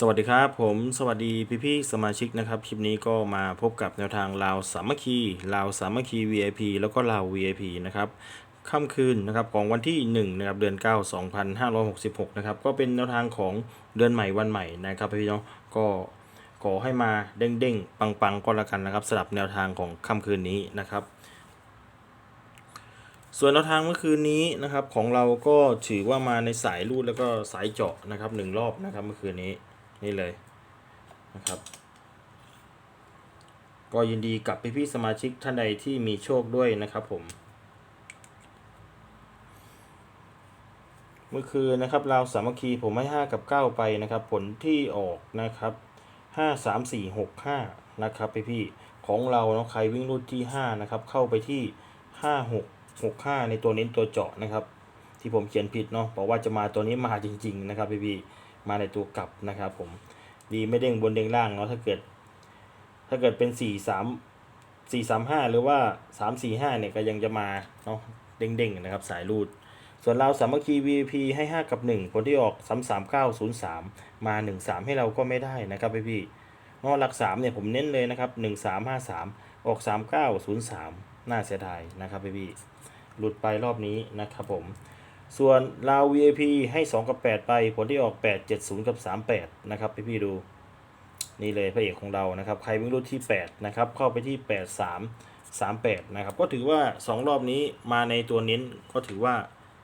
สวัสดีครับผมสวัสดีพี่พี่สมาชิกนะครับ คลิปนี้ก็มาพบกับแนวทางลาวสามัคคีลาวสามัคคี VIP แล้วก็ลาว VIP นะครับค่ำคืนนะครับของวันที่1นะครับเดือน 9 2566นะครับก็เป็นแนวทางของเดือนใหม่วันใหม่นะครับพี่น้องก็ขอให้มาเด้งเด้งๆปังๆก็แล้วกันนะครับสำหรับแนวทางของค่ำคืนนี้นะครับ ส่วนแนวทางเมื่อคืนนี้นะครับของเราก็ถือว่ามาในสายรูดแล้วก็สายเจาะนะครับหนึ่งรอบนะครับเมื่อคืนนี้ นี่เลยนะครับ ก็ยินดีกับพี่พี่สมาชิกท่านใดที่มีโชคด้วยนะครับผม เมื่อคืนนะครับเราสามัคคีผมให้ 5 กับ 9 ไปนะครับ ผลที่ออกนะครับ 5 3 4 6 5 นะครับพี่พี่ของเราเนาะใครวิ่งรูดที่ 5 นะครับ เข้าไปที่ 5 6 6 5 ในตัวเน้นตัวเจาะนะครับ ที่ผมเขียนผิดเนาะบอกว่าจะมาตัวนี้มาจริง ๆ นะครับพี่พี่ มาในตัวกลับนะครับผมดีไม่เด้งบนเด้งล่างเนาะถ้าเกิด ถ้าเกิดเป็น4 3 4 3 5หรือว่า3 4 5เนี่ยก็ยังจะมาเนาะเด้งๆนะครับสายรูด ส่วนเราสามัคคี VIP ให้ 5 กับ 1 ผลที่ออก 3 3 9 0 3 มา 1 3 ให้เราก็ไม่ได้นะครับพี่พี่เนาะหลัก 3 เนี่ยผมเน้นเลยนะครับ 1 3 5 3 ออก 3 9 0 3 น่าเสียดายนะครับพี่พี่หลุดไปรอบนี้นะครับผม ส่วนเรา VIP ให้ 2 กับ 8 ไป ผลที่ออก 8 7 0 กับ 38 นะครับพี่พี่ดู นี่เลยพระเอกของเรานะครับ ใครวิ่งรุ่นที่ 8 นะครับ เข้าไปที่ 8 3 3 8 นะครับ ก็ถือว่า 2 รอบนี้มาในตัวเน้นก็ถือว่า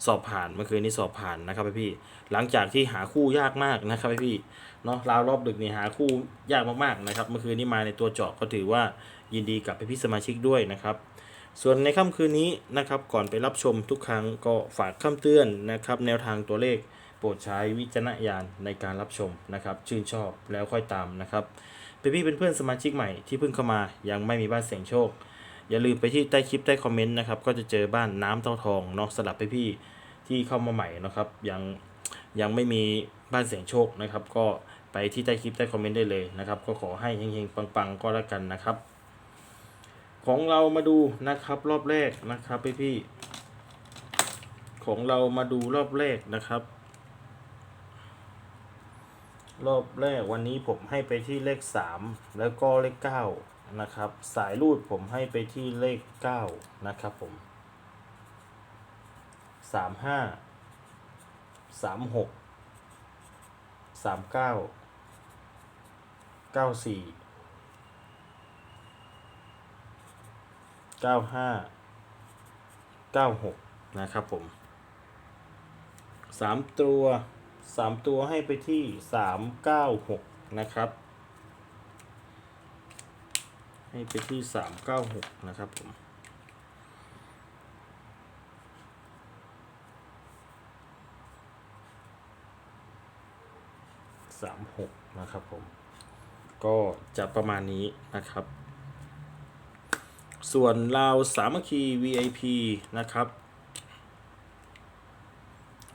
สอบผ่านเมื่อคืนนี้สอบผ่านนะครับพี่ๆหลังจากที่หาคู่ยากมากนะครับพี่ๆเนาะราวรอบดึกนี่หาคู่ยากมากๆนะครับ เมื่อคืนนี้มาในตัวเจาะก็ถือว่ายินดีกับพี่สมาชิกด้วยนะครับ ส่วนในค่ำคืนนี้นะครับก่อนไปรับชมทุกครั้งก็ฝากคำเตือนนะครับ แนวทางตัวเลขโปรดใช้วิจารณญาณในการรับชมนะครับ ชื่นชอบแล้วค่อยตามนะครับเป็นพี่เป็นเพื่อนสมาชิกใหม่ที่เพิ่งเข้ามายังไม่มีบ้านเสียงโชค อย่าลืมไปที่ใต้คลิปใต้คอมเมนต์นะครับก็จะเจอบ้านน้ำเต้าทองเนาะสลับไปพี่ที่เข้ามาใหม่นะครับยังยังไม่มีบ้านเสียงโชคนะครับ ก็ไปที่ใต้คลิปใต้คอมเมนต์ได้เลยนะครับ ก็ขอให้เฮงๆปังๆก็แล้วกันนะครับ ของเรามาดูนะครับรอบแรกนะครับพี่พี่ของเรามาดูรอบแรกนะครับ รอบแรกวันนี้ผมให้ไปที่เลข 3 แล้วก็เลข 9 นะครับ สายรูดผมให้ไปที่เลข 9 นะครับผม 35 36 39 94 95 96นะครับผมสามตัวสามตัวให้ไปที่สามเก้าหกนะครับ ให้ไปที่สามเก้าหกนะครับผมสามหกนะครับผม ก็จะประมาณนี้นะครับ ส่วนราวสามัคคี VIP นะครับ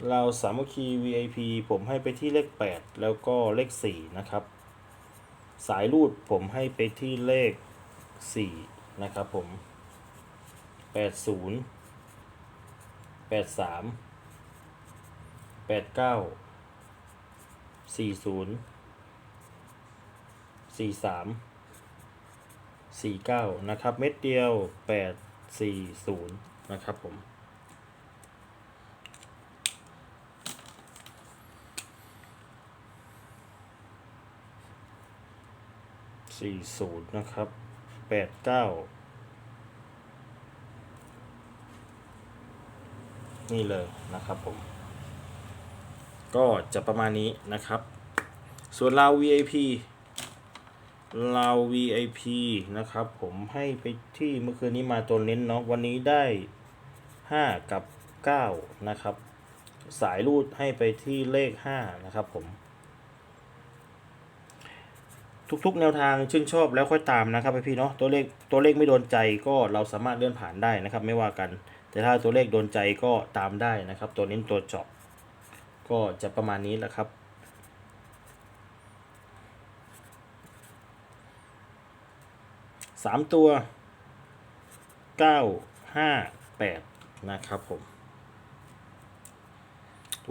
เราสามัคคี VIP ผมให้ไปที่เลข 8 แล้วก็เลข 4 นะครับ สายรูดผมให้ไปที่เลข 4 นะครับผม 80 83 89 40 43 49 นะครับ เม็ดเดียว 840 นะครับผม สี่ศูนย์นะครับแปดเก้านี่เลยนะครับผม ก็จะประมาณนี้นะครับ ส่วนเรา VIP เรา VIP นะครับ ผมให้ไปที่เมื่อคืนนี้มาตัวเน้นเนาะวันนี้ได้ 5 กับ 9 นะครับ สายรูดให้ไปที่เลข 5 นะครับผม ทุกๆแนวทางชื่นชอบแล้วค่อยตามนะครับพี่ๆเนาะตัวเลขตัวเลขไม่โดนใจก็เราสามารถเลื่อนผ่านได้นะครับ ไม่ว่ากัน แต่ถ้าตัวเลขโดนใจก็ตามได้นะครับ ตัวเน้นตัวเจาะก็จะประมาณนี้แหละครับ สามตัวเก้าห้าแปดนะครับผม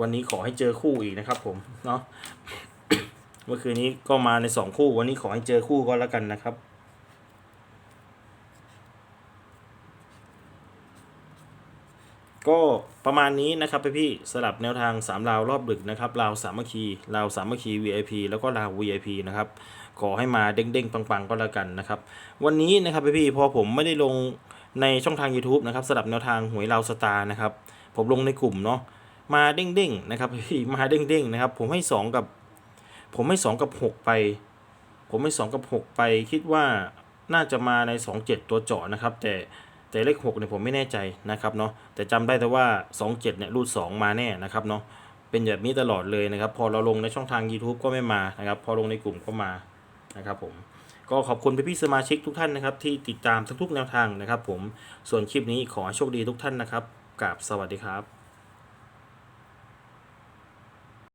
วันนี้ขอให้เจอคู่อีกนะครับผม เนาะเมื่อคืนนี้ก็มาในสองคู่ วันนี้ขอให้เจอคู่ก็แล้วกันนะครับ ก็ประมาณนี้นะครับพี่พี่ๆสลับแนวทาง 3 ราวรอบดึกนะครับราวสามัคคีราวสามัคคี VIP แล้วก็ราว VIP นะครับขอให้มาเด้งๆ ปังๆ ก็แล้วกันนะครับ วันนี้นะครับพี่พี่ๆพอผมไม่ได้ลงในช่องทาง YouTube นะครับสลับแนวทางหวยราวสตาร์นะครับ ผมลงในกลุ่มเนาะมาเด้งๆนะครับพี่มาเด้งๆนะครับ ผมให้ 2 กับ ผมให้ 2 กับ 6 ไป ผมให้ 2 กับ 6 ไป คิดว่าน่าจะมาใน 2 7 ตัวเจาะนะครับ แต่ แต่เลข6เนี่ยผมไม่แน่ใจนะครับเนาะแต่จำได้แต่ว่า 2 7เนี่ยรูด2มาแน่นะครับเนาะเป็นแบบนี้ตลอดเลยนะครับ พอเราลงในช่องทาง YouTube ก็ไม่มานะครับ พอลงในกลุ่มก็มานะครับผมก็ขอบคุณพี่ๆสมาชิกทุกท่านนะครับ ที่ติดตามทุกๆแนวทางนะครับ ผมส่วนคลิปนี้ขอโชคดีทุกท่านนะครับกราบสวัสดีครับ